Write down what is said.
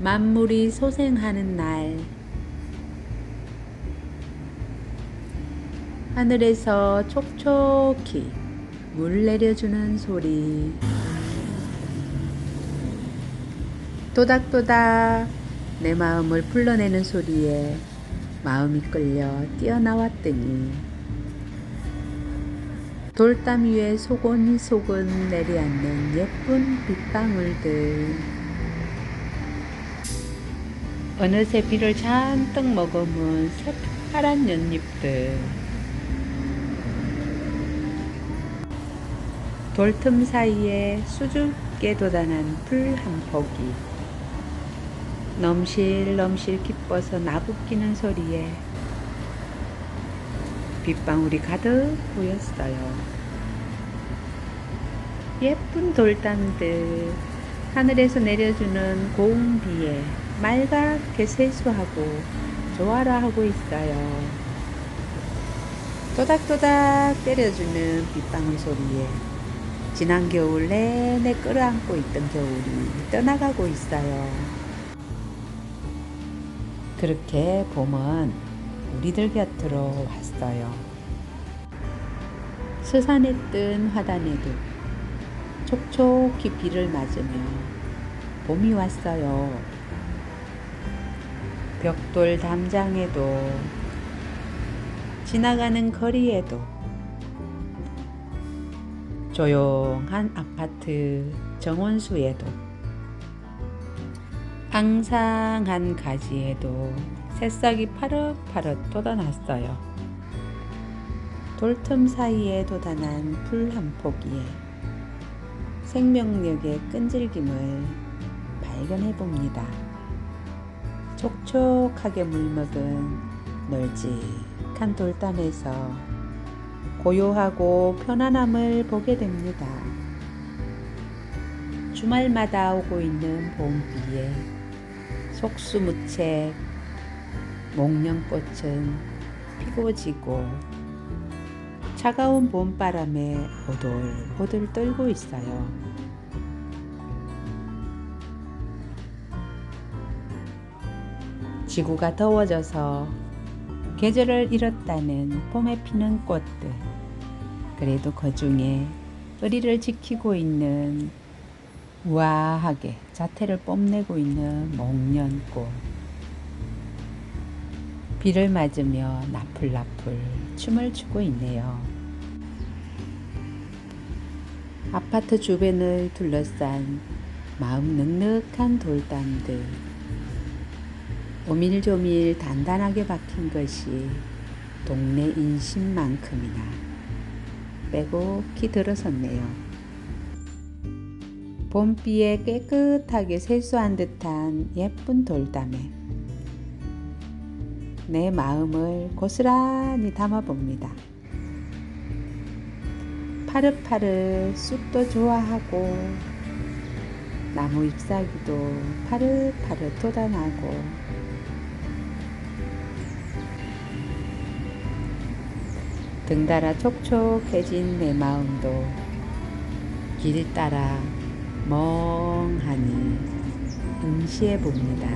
만물이 소생하는 날. 하늘에서 촉촉히 물 내려주는 소리. 도닥도닥 내 마음을 불러내는 소리에 마음이 끌려 뛰어나왔더니 돌담 위에 소곤소곤 내리앉는 예쁜 빗방울들 어느새 비를 잔뜩 머금은 새파란 연잎들 돌틈 사이에 수줍게 돋아난 풀 한 포기 넘실넘실 기뻐서 나부끼는 소리에 빗방울이 가득 보였어요. 예쁜 돌담들 하늘에서 내려주는 고운 비에 맑게 세수하고 조아라 하고 있어요. 또닥또닥 때려주는 빗방울 소리에 지난 겨울 내내 끌어안고 있던 겨울이 떠나가고 있어요. 그렇게 봄은 우리들 곁으로 왔어요. 뜬 화단에도 촉촉히 비를 맞으며 봄이 왔어요. 벽돌 담장에도 지나가는 거리에도 조용한 아파트 정원수에도 앙상한 가지에도 새싹이 파릇파릇 돋아났어요. 돌틈 사이에 돋아난 풀 한 포기에 생명력의 끈질김을 발견해 봅니다. 촉촉하게 물먹은 널찍한 돌담에서 고요하고 편안함을 보게 됩니다. 주말마다 오고 있는 봄비에 속수무책 목련꽃은 피고 지고 차가운 봄바람에 오돌오돌 떨고 있어요. 지구가 더워져서 계절을 잃었다는 봄에 피는 꽃들. 그래도 그 중에 의리를 지키고 있는 우아하게 자태를 뽐내고 있는 목련꽃. 비를 맞으며 나풀나풀 춤을 추고 있네요. 아파트 주변을 둘러싼 마음 넉넉한 돌담들. 오밀조밀 단단하게 박힌 것이 동네 인심만큼이나 빼곡히 들어섰네요. 봄비에 깨끗하게 세수한 듯한 예쁜 돌담에 내 마음을 고스란히 담아봅니다. 파릇파릇 쑥도 좋아하고 나무 잎사귀도 파릇파릇 돋아나고 등달아 촉촉해진 내 마음도 길 따라 멍하니 응시해 봅니다.